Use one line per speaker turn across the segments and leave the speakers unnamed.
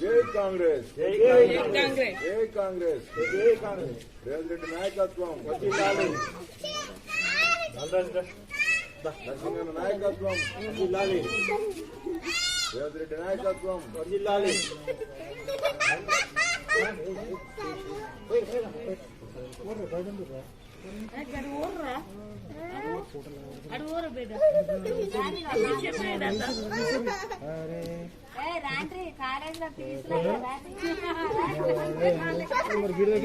జై కాంగ్రెస్
జై కాంగ్రెస్
జై కాంగ్రెస్
జై కాంగ్రెస్
రేవంత్ రెడ్డి నాయకత్వం
వర్ధిల్లాలి.
నరసింహ నాయకత్వం
వర్ధిల్లాలి.
రేవంత్ రెడ్డి నాయకత్వం
వర్ధిల్లాలి.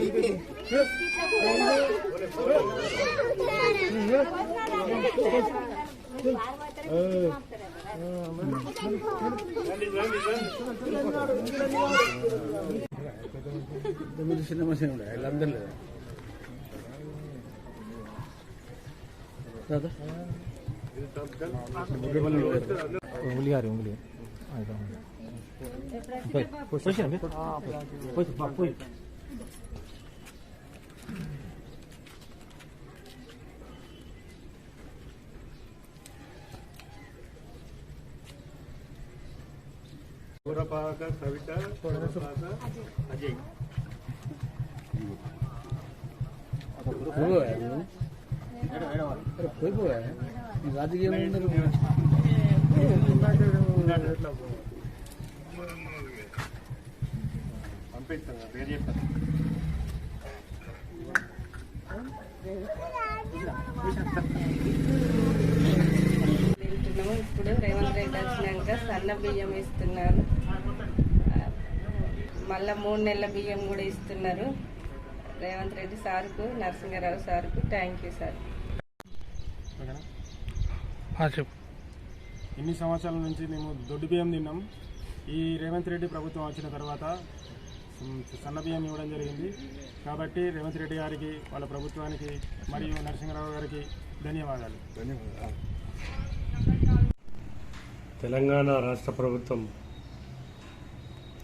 రాత్రి Păi, păi
să știm, păi
să fac, păi. Purapaka, Savita, Purapaka,
Ajay. Purapaka, Ajay. Purapaka,
Ajay.
పంపిస్తాను పేరు చెప్తాను
వెళ్తున్నాము ఇప్పుడు రేవంత్ రెడ్డి వచ్చినాక సన్న బియ్యం ఇస్తున్నారు. మళ్ళా మూడు నెలల బియ్యం కూడా ఇస్తున్నారు. రేవంత్ రెడ్డి సార్కు నరసింహారావు సార్కు థ్యాంక్ యూ సార్.
చెప్పు.
ఇన్ని సంవత్సరాల నుంచి మేము దొడ్డు బియ్యం తిన్నాం. ఈ రేవంత్ రెడ్డి ప్రభుత్వం వచ్చిన తర్వాత సన్న బియ్యం ఇవ్వడం జరిగింది. కాబట్టి రేవంత్ రెడ్డి గారికి వాళ్ళ ప్రభుత్వానికి మరియు నరసింహరావు గారికి ధన్యవాదాలు.
తెలంగాణ రాష్ట్ర ప్రభుత్వం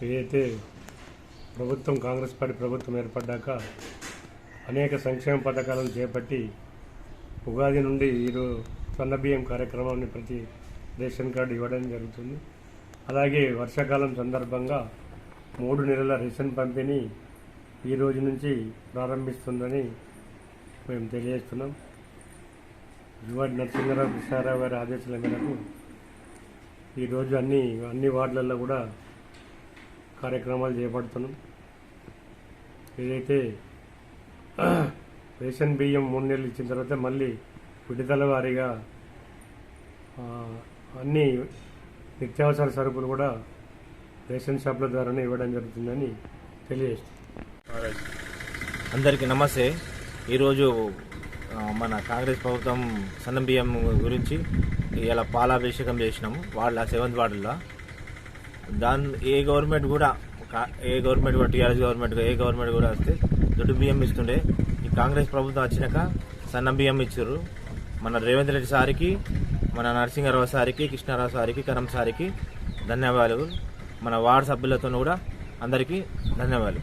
ఏదైతే ప్రభుత్వం కాంగ్రెస్ పార్టీ ప్రభుత్వం ఏర్పడ్డాక అనేక సంక్షేమ పథకాలను చేపట్టి ఉగాది నుండి ఈరోజు సన్నబియ్యం కార్యక్రమాన్ని ప్రతి రేషన్ కార్డు ఇవ్వడం జరుగుతుంది. అలాగే వర్షాకాలం సందర్భంగా మూడు నెలల రేషన్ పంపిణీ ఈ రోజు నుంచి ప్రారంభిస్తుందని మేము తెలియజేస్తున్నాం. యువటి నరసింహరావు కృష్ణారావు గారి ఆదేశాల మేరకు ఈరోజు అన్ని అన్ని వార్డులలో కూడా కార్యక్రమాలు చేపడుతున్నాం. ఏదైతే రేషన్ బియ్యం మూడు నెలలు ఇచ్చిన తర్వాత మళ్ళీ విడుదల వారీగా అన్ని నిత్యావసర సరుకులు కూడా రేషన్ షాపుల ద్వారానే ఇవ్వడం జరుగుతుందని తెలియజేస్తుంది.
అందరికీ నమస్తే. ఈరోజు మన కాంగ్రెస్ ప్రభుత్వం సన్నం బియ్యం గురించి ఇలా పాలాభిషేకం చేసినాము వాళ్ళ సెవెంత్ వార్డులో. దాని ఏ గవర్నమెంట్ కూడా ఏ గవర్నమెంట్ కూడా టీఆర్ఎస్ గవర్నమెంట్ ఏ గవర్నమెంట్ కూడా వస్తే దొడ్డు బియ్యం ఇస్తుండే. ఈ కాంగ్రెస్ ప్రభుత్వం వచ్చినాక సన్నం బియ్యం ఇచ్చారు మన రేవంత్ రెడ్డి సారికి మన నరసింహరావు సారికి కృష్ణారావు సారికి కరమ్ సారికి ధన్యవాదాలు. మన వార్డు సభ్యులతో కూడా అందరికీ ధన్యవాదాలు.